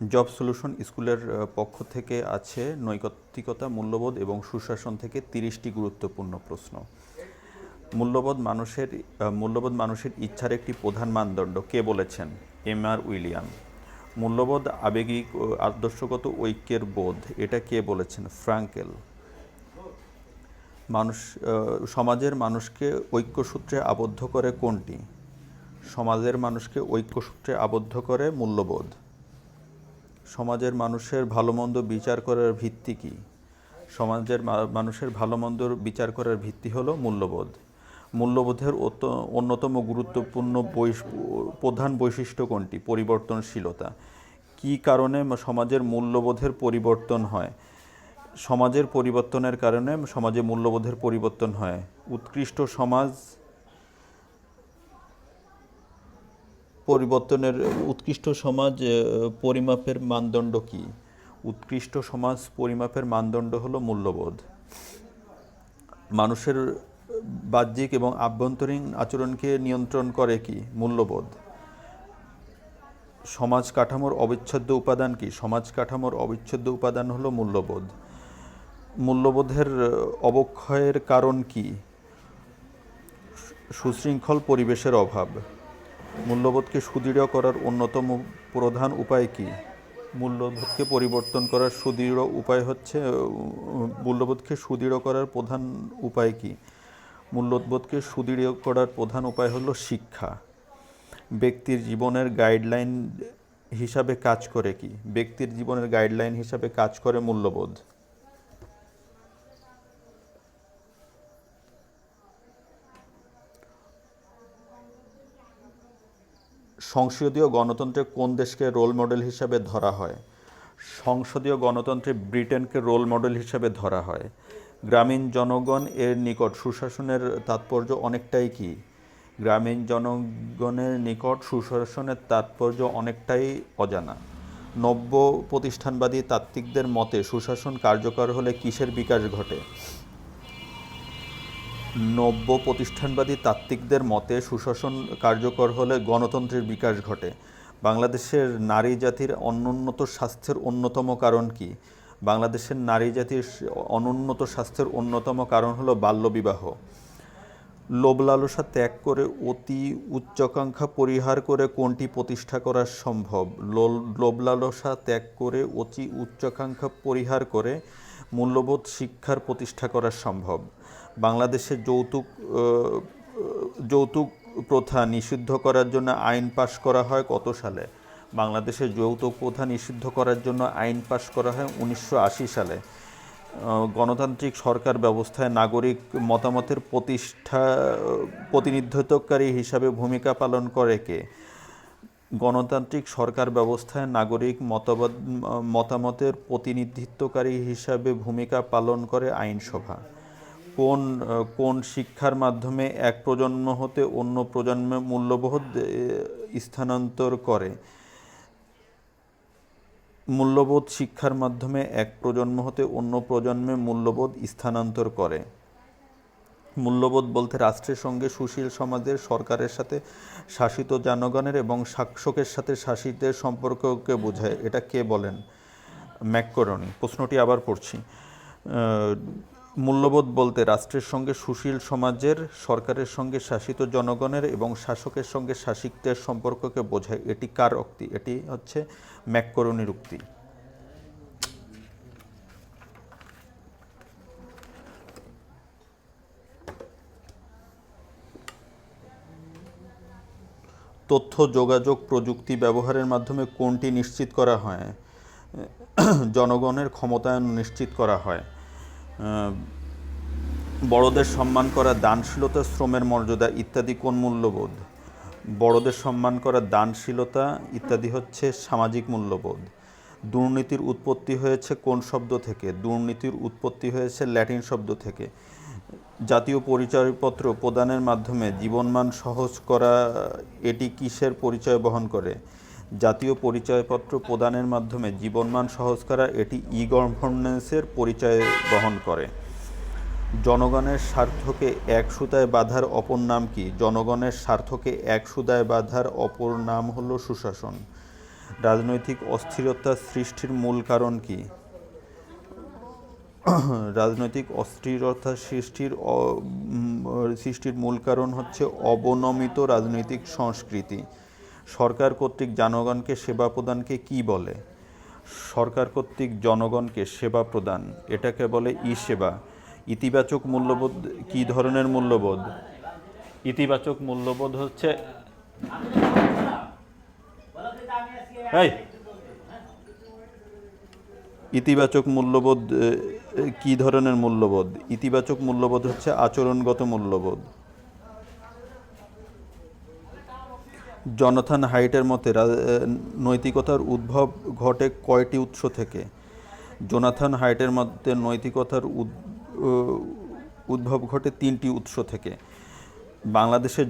Job solution স্কুলের পক্ষ থেকে আছে নৈতিকতা মূল্যবোধ এবং সুশাসন থেকে তিরিশটি গুরুত্বপূর্ণ প্রশ্ন। মূল্যবোধ মানুষের মূল্যবোধ মানুষের ইচ্ছার একটি প্রধান মানদণ্ড কে বলেছেন? M R William. মূল্যবোধ আবেগিক আদর্শগত ঐক্যের বোধ, এটা কে বলেছেন? ফ্রাঙ্কেল। মানুষ সমাজের মানুষকে ঐক্যসূত্রে আবদ্ধ করে কোনটি? সমাজের মানুষকে ঐক্যসূত্রে আবদ্ধ করে মূল্যবোধ। সমাজের মানুষের ভালো মন্দ বিচার করার ভিত্তি কী? সমাজের মানুষের ভালো মন্দর বিচার করার ভিত্তি হলো মূল্যবোধ। মূল্যবোধের অন্যতম গুরুত্বপূর্ণ প্রধান বৈশিষ্ট্য কোনটি? পরিবর্তনশীলতা। কী কারণে সমাজের মূল্যবোধের পরিবর্তন হয়? সমাজের পরিবর্তনের কারণে সমাজে মূল্যবোধের পরিবর্তন হয়। উৎকৃষ্ট সমাজ পরিবর্তনের উৎকৃষ্ট সমাজ পরিমাপের মানদণ্ড কি? উৎকৃষ্ট সমাজ পরিমাপের মানদণ্ড হলো মূল্যবোধ। মানুষের বাহ্যিক এবং আভ্যন্তরীণ আচরণকে নিয়ন্ত্রণ করে কি? মূল্যবোধ। সমাজ কাঠামোর অবিচ্ছেদ্য উপাদান কি? সমাজ কাঠামোর অবিচ্ছেদ্য উপাদান হলো মূল্যবোধ। মূল্যবোধের অবক্ষয়ের কারণ কি? সুশৃঙ্খল পরিবেশের অভাব। মূল্যবোধকে সুদৃঢ় করার অন্যতম প্রধান উপায় কি? মূল্যবোধকে পরিবর্তন করার সুদৃঢ় উপায় হচ্ছে মূল্যবোধকে সুদৃঢ় করার প্রধান উপায় কি? মূল্যবোধকে সুদৃঢ় করার প্রধান উপায় হলো শিক্ষা। ব্যক্তির জীবনের গাইডলাইন হিসাবে কাজ করে কি? ব্যক্তির জীবনের গাইডলাইন হিসাবে কাজ করে মূল্যবোধ। সংসদীয় গণতন্ত্রে কোন দেশকে রোল মডেল হিসাবে ধরা হয়? সংসদীয় গণতন্ত্রে ব্রিটেনকে রোল মডেল হিসাবে ধরা হয়। গ্রামীণ জনগণ এর নিকট সুশাসনের তাৎপর্য অনেকটাই কি? গ্রামীণ জনগণের নিকট সুশাসনের তাৎপর্য অনেকটাই অজানা। নব্য প্রতিষ্ঠানবাদী তাত্ত্বিকদের মতে, সুশাসন কার্যকর হলে কিসের বিকাশ ঘটে? নব্য প্রতিষ্ঠানবাদী তাত্ত্বিকদের মতে সুশাসন কার্যকর হলে গণতন্ত্রের বিকাশ ঘটে। বাংলাদেশের নারী জাতির অনুন্নত স্বাস্থ্যের অন্যতম কারণ কি? বাংলাদেশের নারী জাতির অনুন্নত স্বাস্থ্যের অন্যতম কারণ হলো বাল্যবিবাহ। লোভ লালসা ত্যাগ করে অতি উচ্চাকাঙ্ক্ষা পরিহার করে কোনটি প্রতিষ্ঠা করা সম্ভব? লোল- লোভ লালসা ত্যাগ করে অতি উচ্চাকাঙ্ক্ষা পরিহার করে মূল্যবোধ শিক্ষার প্রতিষ্ঠা করা সম্ভব। বাংলাদেশে যৌতুক যৌতুক প্রথা নিষিদ্ধ করার জন্য আইন পাশ করা হয় কত সালে? বাংলাদেশে যৌতুক প্রথা নিষিদ্ধ করার জন্য আইন পাশ করা হয় উনিশশো আশি সালে। গণতান্ত্রিক সরকার ব্যবস্থায় নাগরিক মতামতের প্রতিষ্ঠা, প্রতিনিধিত্বকারী হিসাবে ভূমিকা পালন করে কে? গণতান্ত্রিক সরকার ব্যবস্থায় নাগরিক মতবাদ, মতামতের প্রতিনিধিত্বকারী হিসাবে ভূমিকা পালন করে আইনসভা। কোন কোন শিক্ষার মাধ্যমে এক প্রজন্ম হতে অন্য প্রজন্মে মূল্যবোধ স্থানান্তর করে? মূল্যবোধ শিক্ষার মাধ্যমে এক প্রজন্ম হতে অন্য প্রজন্মে মূল্যবোধ স্থানান্তর করে। মূল্যবোধ বলতে রাষ্ট্রের সঙ্গে সুশীল সমাজের, সরকারের সাথে শাসিত জনগণের এবং শাসকের সাথে শাসিতের সম্পর্ককে বোঝায়। এটা কে বলেন? ম্যাককরনি প্রশ্নটি আবার পড়ছি। মূল্যবোধ বলতে রাষ্ট্রের সঙ্গে সুশীল সমাজের, সরকারের সঙ্গে শাসিত জনগণের এবং শাসকের সঙ্গে শাসিকদের সম্পর্ককে বোঝায়। এটি কার উক্তি? এটি হচ্ছে ম্যাককরনির উক্তি। তথ্য, যোগাযোগ, প্রযুক্তি ব্যবহারের মাধ্যমে কোনটি নিশ্চিত করা হয়? জনগণের ক্ষমতায়ন নিশ্চিত করা হয়। বড়দের সম্মান করা দানশীলতা, শ্রমের মর্যাদা ইত্যাদি কোন মূল্যবোধ? বড়দের সম্মান করা দানশীলতা ইত্যাদি হচ্ছে সামাজিক মূল্যবোধ। দুর্নীতির উৎপত্তি হয়েছে কোন শব্দ থেকে? দুর্নীতির উৎপত্তি হয়েছে ল্যাটিন শব্দ থেকে। জাতীয় পরিচয়পত্র প্রদানের মাধ্যমে জীবনমান সহজ করা, এটি কিসের পরিচয় বহন করে? জাতীয় পরিচয়পত্র প্রদানের মাধ্যমে জীবনমান সহজ করা, এটি ই গভর্নেন্সের পরিচয় বহন করে। জনগণের স্বার্থকে এক সুতায় বাঁধার অপর নাম কি? জনগণের স্বার্থকে এক সুতায় বাঁধার অপর নাম হলো সুশাসন। রাজনৈতিক অস্থিরতা সৃষ্টির মূল কারণ কি? রাজনৈতিক অস্থিরতা সৃষ্টির সৃষ্টির মূল কারণ হচ্ছে অবনমিত রাজনৈতিক সংস্কৃতি। সরকার কর্তৃক জনগণকে সেবা প্রদানকে কি বলে? সরকার কর্তৃক জনগণকে সেবা প্রদান এটাকে বলে ই সেবা ইতিবাচক মূল্যবোধ কি ধরনের মূল্যবোধ? ইতিবাচক মূল্যবোধ হচ্ছে ইতিবাচক মূল্যবোধ কি ধরনের মূল্যবোধ? ইতিবাচক মূল্যবোধ হচ্ছে আচরণগত মূল্যবোধ। জনথান হাইটের মতে নৈতিকতার উদ্ভব ঘটে কয়টি উৎস থেকে? জোনাথন হাইটের মধ্যে নৈতিকতার উদ- উদ্ভব ঘটে তিনটি উৎস থেকে। বাংলাদেশে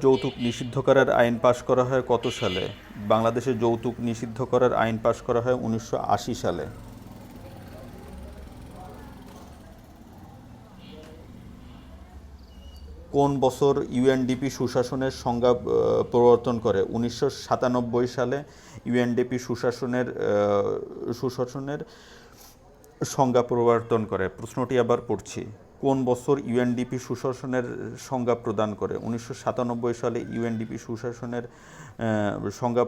যৌতুক নিষিদ্ধ করার আইন পাশ করা হয় কত সালে? বাংলাদেশে যৌতুক নিষিদ্ধ করার আইন পাশ করা হয় উনিশশো আশি সালে। কোন বছর ইউএনডিপি সুশাসনের সংজ্ঞা প্রবর্তন করে? উনিশশো সাতানব্বই সালে ইউএনডিপি সুশাসনের সুশাসনের সংজ্ঞা প্রবর্তন করে। প্রশ্নটি আবার পড়ছি। কোন বছর ইউএনডিপি সুশাসনের সংজ্ঞা প্রদান করে? উনিশশো সাতানব্বই সালে ইউএনডিপি সুশাসনের সংজ্ঞা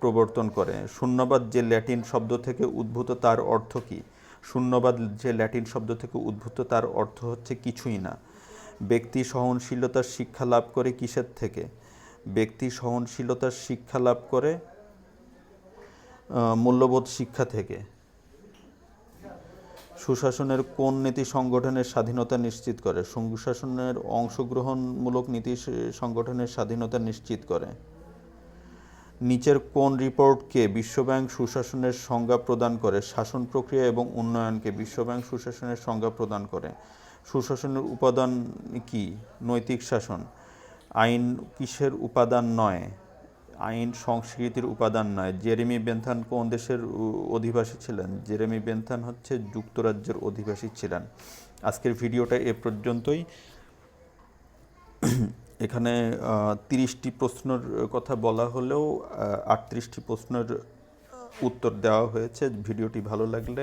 প্রবর্তন করে। শূন্যবাদ যে ল্যাটিন শব্দ থেকে উদ্ভূত তার অর্থ কী? শূন্যবাদ যে ল্যাটিন শব্দ থেকে উদ্ভূত তার অর্থ হচ্ছে কিছুই না। ব্যক্তি সহনশীলতার শিক্ষা লাভ করে কিসের থেকে? ব্যক্তি সহনশীলতার শিক্ষা লাভ করে মূল্যবোধ শিক্ষা থেকে। সুশাসনের কোন নীতি সংগঠনের স্বাধীনতা নিশ্চিত করে? সুশাসনের অংশগ্রহণমূলক নীতি সংগঠনের স্বাধীনতা নিশ্চিত করে। নিচের কোন রিপোর্টকে বিশ্বব্যাংক সুশাসনের সংজ্ঞা প্রদান করে? শাসন প্রক্রিয়া এবং উন্নয়নকে বিশ্বব্যাংক সুশাসনের সংজ্ঞা প্রদান করে। সুশাসনের উপাদান কি? নৈতিক শাসন। আইন কিসের উপাদান নয়? আইন সংস্কৃতির উপাদান নয়। জেরেমি বেন্থান কোন দেশের অধিবাসী ছিলেন? জেরেমি বেন্থান হচ্ছে যুক্তরাজ্যের অধিবাসী ছিলেন। আজকের ভিডিওটা এ পর্যন্তই। এখানে তিরিশটি প্রশ্নের কথা বলা হলেও আটত্রিশটি প্রশ্নের উত্তর দেওয়া হয়েছে। ভিডিওটি ভালো লাগলে